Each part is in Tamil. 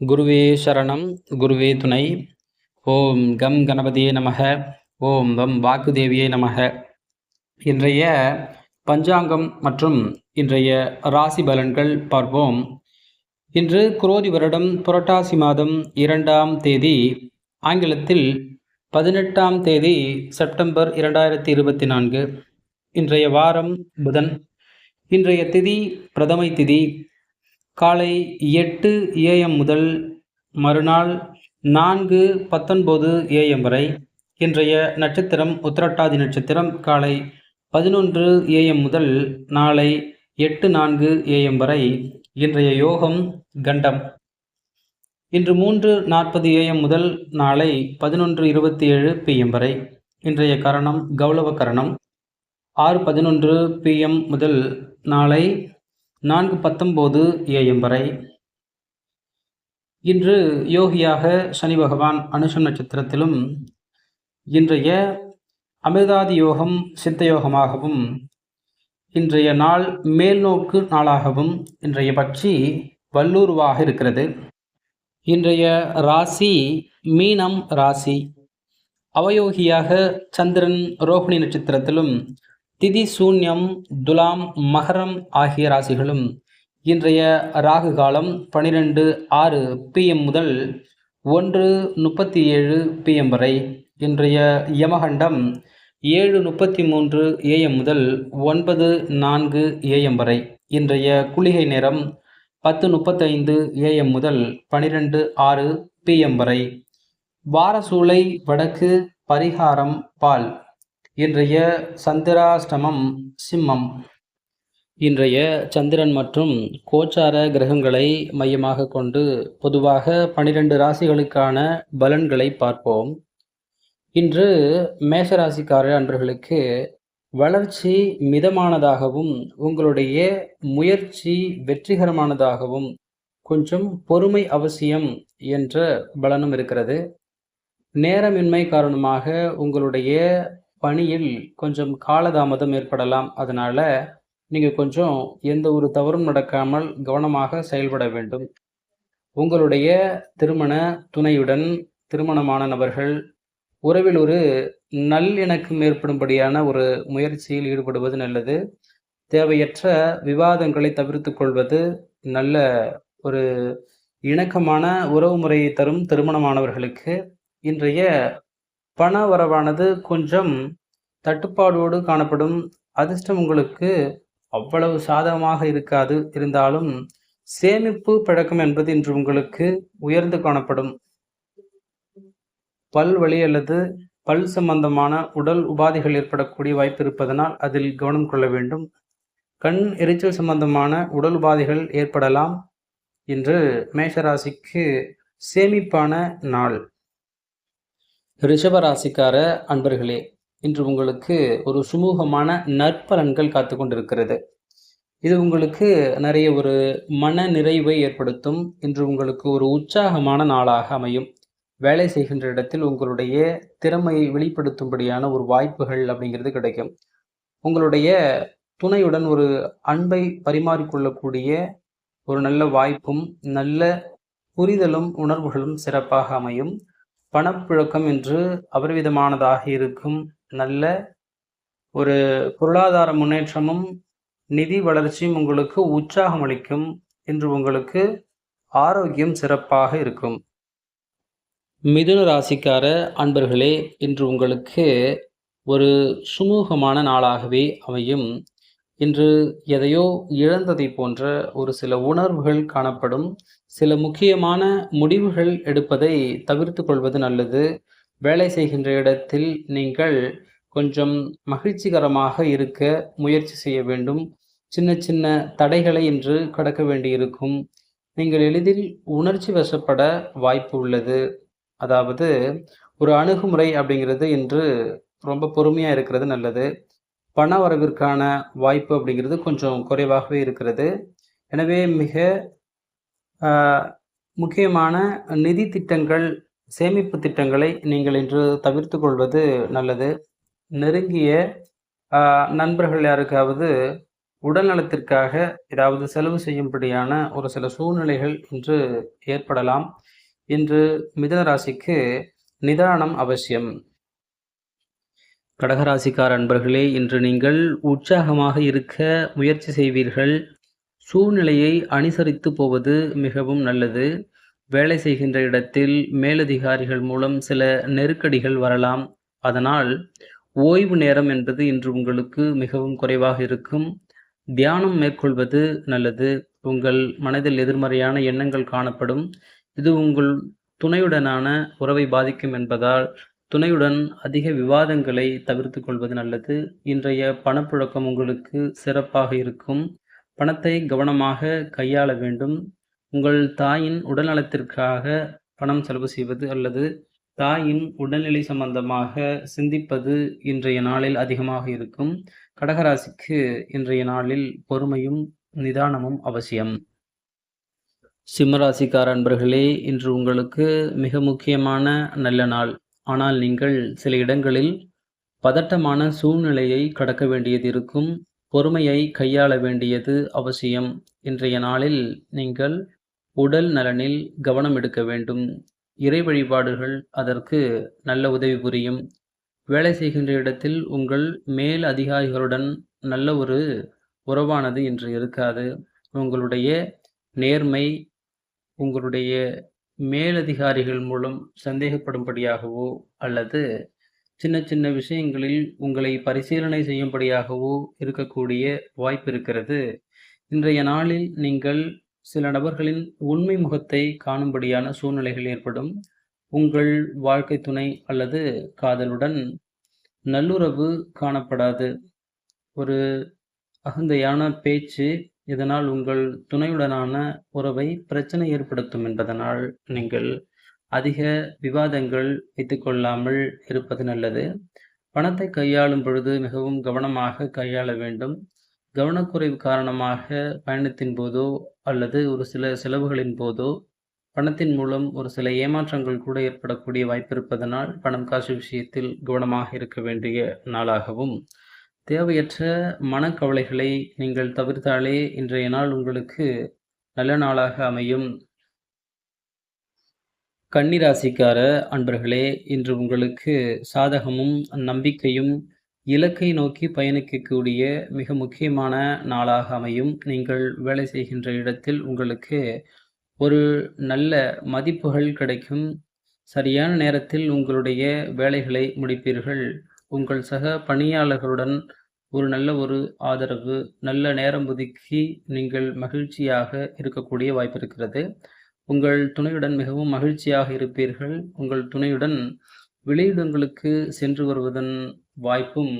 குருவே சரணம் குருவே துணை. ஓம் கம் கணபதியே நமக ஓம் வம் வாக்குதேவியே நமக. இன்றைய பஞ்சாங்கம் மற்றும் இன்றைய ராசி பலன்கள் பார்ப்போம். இன்று குரோதி வருடம் புரட்டாசி மாதம் இரண்டாம் தேதி ஆங்கிலத்தில் பதினெட்டாம் தேதி செப்டம்பர் இரண்டாயிரத்தி இருபத்தி நான்கு. இன்றைய வாரம் புதன். இன்றைய திதி பிரதமை திதி. காலை எட்டு ஏஎம் முதல் மறுநாள் நான்கு பத்தொன்பது ஏஎம் வரை இன்றைய நட்சத்திரம் உத்திரட்டாதி நட்சத்திரம். காலை பதினொன்று ஏஎம் முதல் நாளை எட்டு நான்கு ஏஎம் வரை இன்றைய யோகம் கண்டம். இன்று மூன்று நாற்பது ஏஎம் முதல் நாளை பதினொன்று இருபத்தி ஏழு பிஎம் வரை இன்றைய கரணம் கௌளவ கரணம். ஆறு பதினொன்று பிஎம் முதல் நாளை நான்கு பத்தொம்போது ஏஎம் வரை. இன்று யோகியாக சனி பகவான் அனுஷம் நட்சத்திரத்திலும் இன்றைய அமிர்தாதி யோகம் சித்த யோகமாகவும் இன்றைய நாள் மேல்நோக்கு நாளாகவும் இன்றைய பட்சி வல்லூர்வாக இருக்கிறது. இன்றைய ராசி மீனம் ராசி. அவயோகியாக சந்திரன் ரோஹிணி நட்சத்திரத்திலும் திதி சூன்யம் துலாம் மகரம் ஆகிய ராசிகளும் இன்றைய ராகு காலம் பனிரெண்டு ஆறு பிஎம் முதல் ஒன்று முப்பத்தி ஏழு பிஎம் வரை. இன்றைய யமகண்டம் ஏழு முப்பத்தி மூன்று ஏஎம் முதல் ஒன்பது நான்கு ஏஎம் வரை. இன்றைய குளிகை நேரம் பத்து முப்பத்தைந்து ஏஎம் முதல் பனிரெண்டு ஆறு பிஎம் வரை. வாரசூளை வடக்கு பரிகாரம் பால். இன்றைய சந்திராஷ்டமம் சிம்மம். இன்றைய சந்திரன் மற்றும் கோச்சார கிரகங்களை மையமாக கொண்டு பொதுவாக பனிரெண்டு ராசிகளுக்கான பலன்களை பார்ப்போம். இன்று மேஷராசிக்கார அன்பர்களுக்கு வளர்ச்சி மிதமானதாகவும் உங்களுடைய முயற்சி வெற்றிகரமானதாகவும் கொஞ்சம் பொறுமை அவசியம் என்ற பலனும் இருக்கிறது. நேரமின்மை காரணமாக உங்களுடைய பணியில் கொஞ்சம் காலதாமதம் ஏற்படலாம். அதனால் நீங்கள் கொஞ்சம் எந்த ஒரு தவறும் நடக்காமல் கவனமாக செயல்பட வேண்டும். உங்களுடைய திருமண துணையுடன் திருமணமான நபர்கள் உறவில் ஒரு நல்லிணக்கம் ஏற்படும்படியான ஒரு முயற்சியில் ஈடுபடுவது நல்லது. தேவையற்ற விவாதங்களை தவிர்த்து கொள்வது நல்ல ஒரு இணக்கமான உறவு முறையை தரும் திருமணமானவர்களுக்கு இன்றைய பண வரவானது கொஞ்சம் தட்டுப்பாடோடு காணப்படும். அதிர்ஷ்டம் உங்களுக்கு அவ்வளவு சாதகமாக இருக்காது. இருந்தாலும் சேமிப்பு பழக்கம் என்பது இன்று உங்களுக்கு உயர்ந்து காணப்படும். பல் வழி அல்லது பல் சம்பந்தமான உடல் உபாதைகள் ஏற்படக்கூடிய வாய்ப்பு இருப்பதனால் அதில் கவனம் கொள்ள வேண்டும். கண் எரிச்சல் சம்பந்தமான உடல் உபாதைகள் ஏற்படலாம். இன்று மேஷராசிக்கு சேமிப்பான நாள். ரிஷபராசிக்கார அன்பர்களே இன்று உங்களுக்கு ஒரு சுமூகமான நற்பலன்கள் காத்து கொண்டிருக்கிறது. இது உங்களுக்கு நிறைய ஒரு மன நிறைவை ஏற்படுத்தும். இன்று உங்களுக்கு ஒரு உற்சாகமான நாளாக அமையும். வேலை செய்கின்ற இடத்தில் உங்களுடைய திறமையை வெளிப்படுத்தும்படியான ஒரு வாய்ப்புகள் அப்படிங்கிறது கிடைக்கும். உங்களுடைய துணையுடன் ஒரு அன்பை பரிமாறிக்கொள்ளக்கூடிய ஒரு நல்ல வாய்ப்பும் நல்ல புரிதலும் உணர்வுகளும் சிறப்பாக அமையும். பணப்புழக்கம் என்று அபரிவிதமானதாக இருக்கும் நல்ல ஒரு பொருளாதார முன்னேற்றமும் நிதி வளர்ச்சியும் உங்களுக்கு உற்சாகம் அளிக்கும் இன்று உங்களுக்கு ஆரோக்கியம் சிறப்பாக இருக்கும். மிதுன ராசிக்கார அன்பர்களே இன்று உங்களுக்கு ஒரு சுமூகமான நாளாகவே அமையும். இன்று எதையோ இழந்ததை போன்ற ஒரு சில உணர்வுகள் காணப்படும். சில முக்கியமான முடிவுகள் எடுப்பதை தவிர்த்து கொள்வது நல்லது. வேலை செய்கின்ற இடத்தில் நீங்கள் கொஞ்சம் மகிழ்ச்சிகரமாக இருக்க முயற்சி செய்ய வேண்டும். சின்ன சின்ன தடைகளை இன்று கடக்க வேண்டியிருக்கும். நீங்கள் எளிதில் உணர்ச்சி வசப்பட வாய்ப்பு உள்ளது. அதாவது ஒரு அணுகுமுறை அப்படிங்கிறது இன்று ரொம்ப பொறுமையாக இருக்கிறது நல்லது. பண வரவிற்கான வாய்ப்பு அப்படிங்கிறது கொஞ்சம் குறைவாகவே இருக்கிறது. எனவே மிக முக்கியமான நிதி திட்டங்கள் சேமிப்பு திட்டங்களை நீங்கள் இன்று தவிர்த்து கொள்வது நல்லது. நெருங்கிய நண்பர்கள் யாருக்காவது உடல் நலத்திற்காக ஏதாவது செலவு செய்யும்படியான ஒரு சில சூழ்நிலைகள் இன்று ஏற்படலாம். இன்று மிதன ராசிக்கு நிதானம் அவசியம். கடகராசிக்கார அன்பர்களே இன்று நீங்கள் உற்சாகமாக இருக்க முயற்சி செய்வீர்கள். சூழ்நிலையை அனுசரித்து போவது மிகவும் நல்லது. வேலை செய்கின்ற இடத்தில் மேலதிகாரிகள் மூலம் சில நெருக்கடிகள் வரலாம். அதனால் ஓய்வு நேரம் என்பது இன்று உங்களுக்கு மிகவும் குறைவாக இருக்கும். தியானம் மேற்கொள்வது நல்லது. உங்கள் மனதில் எதிர்மறையான எண்ணங்கள் காணப்படும். இது உங்கள் துணையுடனான உறவை பாதிக்கும் என்பதால் துணையுடன் அதிக விவாதங்களை தவிர்த்து கொள்வது நல்லது. இன்றைய பணப்புழக்கம் உங்களுக்கு சிறப்பாக இருக்கும். பணத்தை கவனமாக கையாள வேண்டும். உங்கள் தாயின் உடல்நலத்திற்காக பணம் செலவு செய்வது அல்லது தாயின் உடல்நிலை சம்பந்தமாக சிந்திப்பது இன்றைய நாளில் அதிகமாக இருக்கும். கடகராசிக்கு இன்றைய நாளில் பொறுமையும் நிதானமும் அவசியம். சிம்மராசிக்கார அன்பர்களே இன்று உங்களுக்கு மிக முக்கியமான நல்ல நாள். ஆனால் நீங்கள் சில இடங்களில் பதட்டமான சூழ்நிலையை கடக்க வேண்டியது இருக்கும் பொறுமையை கையாள வேண்டியது அவசியம். இன்றைய நாளில் நீங்கள் உடல் நலனில் கவனம் எடுக்க வேண்டும். இறை வழிபாடுகள் அதற்கு நல்ல உதவி புரியும். வேலை செய்கின்ற இடத்தில் உங்கள் மேல் அதிகாரிகளுடன் நல்ல ஒரு உறவானது இன்று இருக்காது. உங்களுடைய நேர்மை உங்களுடைய மேலதிகாரிகள் மூலம் சந்தேகப்படும்படியாகவோ அல்லது சின்ன சின்ன விஷயங்களில் உங்களை பரிசீலனை செய்யும்படியாகவோ இருக்கக்கூடிய வாய்ப்பு இருக்கிறது. இன்றைய நாளில் நீங்கள் சில நபர்களின் உண்மை முகத்தை காணும்படியான சூழ்நிலைகள் ஏற்படும். உங்கள் வாழ்க்கை துணை அல்லது காதலுடன் நல்லுறவு காணப்படாது. ஒரு அகந்தையான பேச்சு இதனால் உங்கள் துணையுடனான உறவை பிரச்சனை ஏற்படுத்தும் என்பதனால் நீங்கள் அதிக விவாதங்கள் வைத்துக்கொள்ளாமல் இருப்பது நல்லது. பணத்தை கையாளும் பொழுது மிகவும் கவனமாக கையாள வேண்டும். கவனக்குறைவு காரணமாக பயணத்தின் போதோ அல்லது ஒரு சில செலவுகளின் போதோ பணத்தின் மூலம் ஒரு சில ஏமாற்றங்கள் கூட ஏற்படக்கூடிய வாய்ப்பு இருப்பதனால் பணம் காசு விஷயத்தில் கவனமாக இருக்க வேண்டிய நாளாகவும் தேவையற்ற மனக்கவலைகளை நீங்கள் தவிர்த்தாலே இன்றைய நாள் உங்களுக்கு நல்ல நாளாக அமையும். கன்னிராசிக்கார அன்பர்களே இன்று உங்களுக்கு சாதகமும் நம்பிக்கையும் இலக்கை நோக்கி பயணிக்கக்கூடிய மிக முக்கியமான நாளாக அமையும். நீங்கள் வேலை செய்கின்ற இடத்தில் உங்களுக்கு ஒரு நல்ல மதிப்புகள் கிடைக்கும். சரியான நேரத்தில் உங்களுடைய வேலைகளை முடிப்பீர்கள். உங்கள் சக பணியாளர்களுடன் ஒரு நல்ல ஒரு ஆதரவு நல்ல நேரம் ஒதுக்கி நீங்கள் மகிழ்ச்சியாக இருக்கக்கூடிய வாய்ப்பு இருக்கிறது. உங்கள் துணையுடன் மிகவும் மகிழ்ச்சியாக இருப்பீர்கள். உங்கள் துணையுடன் வெளியிடங்களுக்கு சென்று வருவதன் வாய்ப்பும்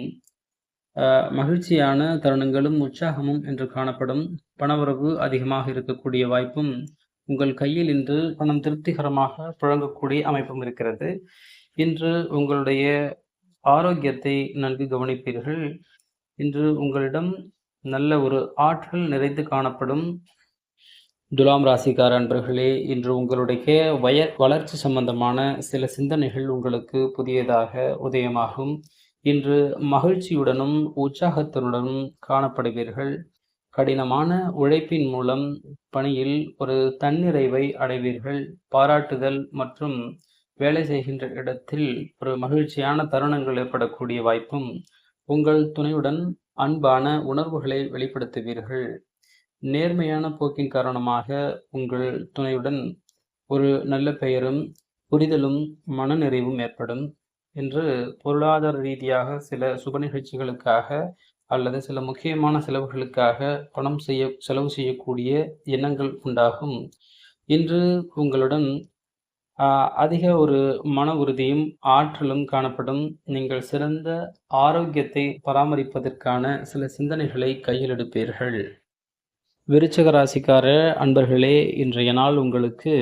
மகிழ்ச்சியான தருணங்களும் உற்சாகமும் என்று காணப்படும். பணவரவு அதிகமாக இருக்கக்கூடிய வாய்ப்பும் உங்கள் கையில் இன்று பணம் திருப்திகரமாக புழங்கக்கூடிய அமைப்பும் இருக்கிறது. இன்று உங்களுடைய ஆரோக்கியத்தை நன்கு கவனிப்பீர்கள். இன்று உங்களிடம் நல்ல ஒரு ஆற்றல் நிறைந்து காணப்படும் துலாம் ராசிக்கார அன்பர்களே இன்று உங்களுடைய வய வளர்ச்சி சம்பந்தமான சில சிந்தனைகள் உங்களுக்கு புதியதாக உதயமாகும். இன்று மகிழ்ச்சியுடனும் உற்சாகத்தினுடனும் காணப்படுவீர்கள். கடினமான உழைப்பின் மூலம் பணியில் ஒரு தன்னிறைவை அடைவீர்கள். பாராட்டுதல் மற்றும் வேலை செய்கின்ற இடத்தில் ஒரு மகிழ்ச்சியான தருணங்கள் ஏற்படக்கூடிய வாய்ப்பும் உங்கள் துணையுடன் அன்பான உணர்வுகளை வெளிப்படுத்துவீர்கள். நேர்மையான போக்கின் காரணமாக உங்கள் துணையுடன் ஒரு நல்ல பெயரும் புரிதலும் மனநிறைவும் ஏற்படும் என்று பொருளாதார ரீதியாக சில சுப நிகழ்ச்சிகளுக்காக அல்லது சில முக்கியமான செலவுகளுக்காக பணம் செய்ய செலவு செய்யக்கூடிய எண்ணங்கள் உண்டாகும். இன்று உங்களுடன் அதிக ஒரு மன உறுதியும் ஆற்றலும் காணப்படும். நீங்கள் சிறந்த ஆரோக்கியத்தை பராமரிப்பதற்கான சில சிந்தனைகளை கையில் எடுப்பீர்கள். விருச்சக ராசிக்கார அன்பர்களே இன்றைய நாள் உங்களுக்கு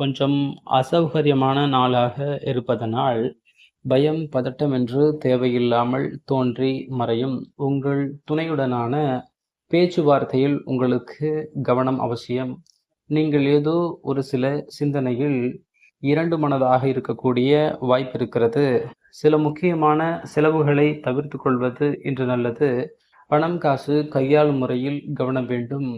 கொஞ்சம் அசௌகரியமான நாளாக இருப்பதனால் பயம் பதட்டம் என்று தேவையில்லாமல் தோன்றி மறையும் உங்கள் துணையுடனான பேச்சுவார்த்தையில் உங்களுக்கு கவனம் அவசியம். நீங்கள் ஏதோ ஒரு சில சிந்தனையில் இரண்டு மனதாக இருக்கக்கூடிய வாய்ப்பு இருக்கிறது. சில முக்கியமான செலவுகளை தவிர்த்து கொள்வது இன்று நல்லது. பணம் காசு கையாளும் முறையில் கவனம் வேண்டும்.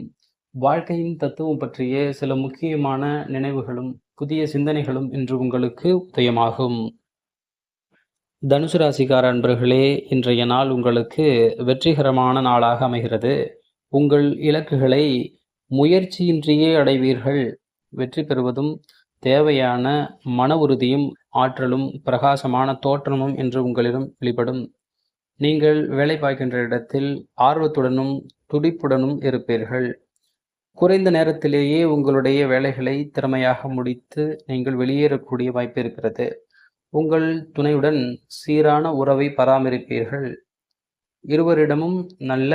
வாழ்க்கையின் தத்துவம் பற்றிய சில முக்கியமான நினைவுகளும் புதிய சிந்தனைகளும் இன்று உங்களுக்கு உதயமாகும். தனுசு ராசிக்கார அன்பர்களே இன்றைய நாள் உங்களுக்கு வெற்றிகரமான நாளாக அமைகிறது. உங்கள் இலக்குகளை முயற்சியின்றியே அடைவீர்கள். வெற்றி பெறுவதும் தேவையான மன உறுதியும் ஆற்றலும் பிரகாசமான தோற்றமும் என்று உங்களிடம் வெளிப்படும். நீங்கள் வேலை பார்க்கின்ற இடத்தில் ஆர்வத்துடனும் துடிப்புடனும் இருப்பீர்கள். குறைந்த நேரத்திலேயே உங்களுடைய வேலைகளை திறமையாக முடித்து நீங்கள் வெளியேறக்கூடிய வாய்ப்பு இருக்கிறது. உங்கள் துணையுடன் சீரான உறவை பராமரிப்பீர்கள். இருவரிடமும் நல்ல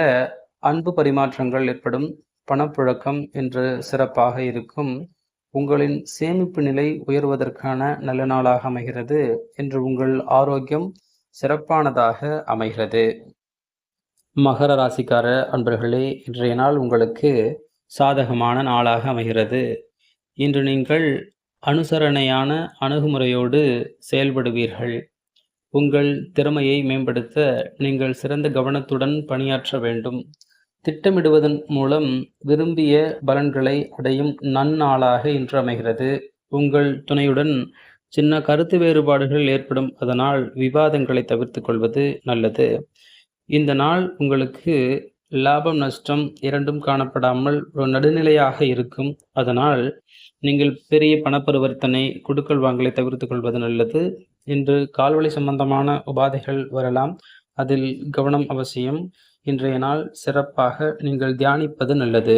அன்பு பரிமாற்றங்கள் ஏற்படும். பணப்புழக்கம் என்று சிறப்பாக இருக்கும். உங்களின் சேமிப்பு நிலை உயர்வதற்கான நல்ல நாளாக அமைகிறது என்று உங்கள் ஆரோக்கியம் சிறப்பானதாக அமைகிறது. மகர ராசிக்கார அன்பர்களே இன்றைய நாள் உங்களுக்கு சாதகமான நாளாக அமைகிறது. இன்று நீங்கள் அனுசரணையான அணுகுமுறையோடு செயல்படுவீர்கள். உங்கள் திறமையை மேம்படுத்த நீங்கள் சிறந்த கவனத்துடன் பணியாற்ற வேண்டும். திட்டமிடுவதன் மூலம் விரும்பிய பலன்களை அடையும் நன்னாளாக இன்று அமைகிறது. உங்கள் துணையுடன் சின்ன கருத்து வேறுபாடுகள் ஏற்படும் அதனால் விவாதங்களை தவிர்த்து கொள்வது நல்லது. இந்த நாள் உங்களுக்கு லாபம் நஷ்டம் இரண்டும் காணப்படாமல் ஒரு நடுநிலையாக இருக்கும். அதனால் நீங்கள் பெரிய பணப்பரிவர்த்தனை குடுக்கல் வாங்கலை தவிர்த்து கொள்வது நல்லது. இன்று கால்வழி சம்பந்தமான உபாதைகள் வரலாம். அதில் கவனம் அவசியம். இன்றைய நாள் சிறப்பாக நீங்கள் தியானிப்பது நல்லது.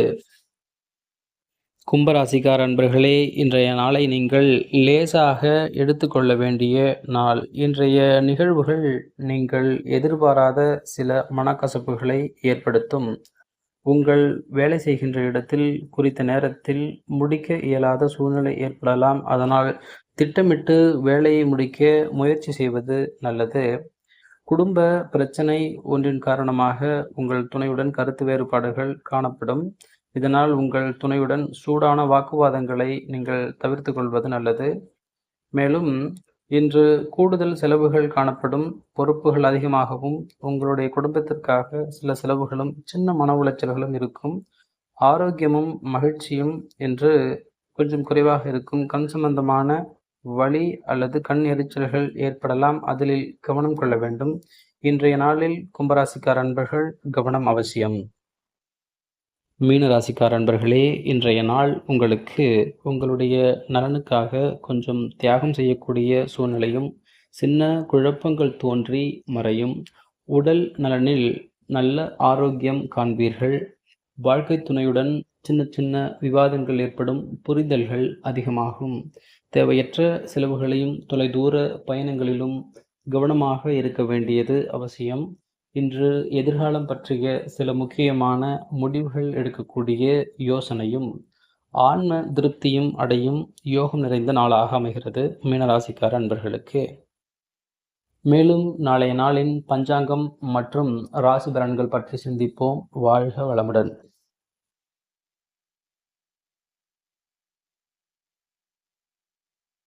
கும்பராசிக்கார அன்பர்களே இன்றைய நாளை நீங்கள் லேசாக எடுத்துக்கொள்ள வேண்டிய நாள். இன்றைய நிகழ்வுகள் நீங்கள் எதிர்பாராத சில மனக்கசப்புகளை ஏற்படுத்தும். உங்கள் வேலை செய்கின்ற இடத்தில் குறித்த நேரத்தில் முடிக்க இயலாத சூழ்நிலை ஏற்படலாம். அதனால் திட்டமிட்டு வேலையை முடிக்க முயற்சி செய்வது நல்லது. குடும்ப பிரச்சனை ஒன்றின் காரணமாக உங்கள் துணையுடன் கருத்து வேறுபாடுகள் காணப்படும். இதனால் உங்கள் துணையுடன் சூடான வாக்குவாதங்களை நீங்கள் தவிர்த்து கொள்வது நல்லது. மேலும் இன்று கூடுதல் செலவுகள் காணப்படும் பொறுப்புகள் அதிகமாகவும் உங்களுடைய குடும்பத்திற்காக சில செலவுகளும் சின்ன மன உளைச்சல்களும் இருக்கும். ஆரோக்கியமும் மகிழ்ச்சியும் என்று கொஞ்சம் குறைவாக இருக்கும். கண் சம்பந்தமான வலி அல்லது கண் எரிச்சல்கள் ஏற்படலாம். அதில் கவனம் கொள்ள வேண்டும். இன்றைய நாளில் கும்பராசிக்கார அன்பர்கள் கவனம் அவசியம். மீன ராசிக்கார அன்பர்களே இன்றைய நாள் உங்களுக்கு உங்களுடைய நலனுக்காக கொஞ்சம் தியாகம் செய்யக்கூடிய சூழ்நிலையும் சின்ன குழப்பங்கள் தோன்றி மறையும். உடல் நலனில் நல்ல ஆரோக்கியம் காண்பீர்கள். வாழ்க்கை துணையுடன் சின்ன சின்ன விவாதங்கள் ஏற்படும் புரிதல்கள் அதிகமாகும். தேவையற்ற செலவுகளையும் தொலைதூர பயணங்களிலும் கவனமாக இருக்க வேண்டியது அவசியம். இன்று எதிர்காலம் பற்றிய சில முக்கியமான முடிவுகள் எடுக்கக்கூடிய யோசனையும் ஆன்ம திருப்தியும் அடையும் யோகம் நிறைந்த நாளாக அமைகிறது மீனராசிக்கார அன்பர்களுக்கு. மேலும் நாளைய நாளின் பஞ்சாங்கம் மற்றும் ராசி பலன்கள் பற்றி சிந்திப்போம். வாழ்க வளமுடன்.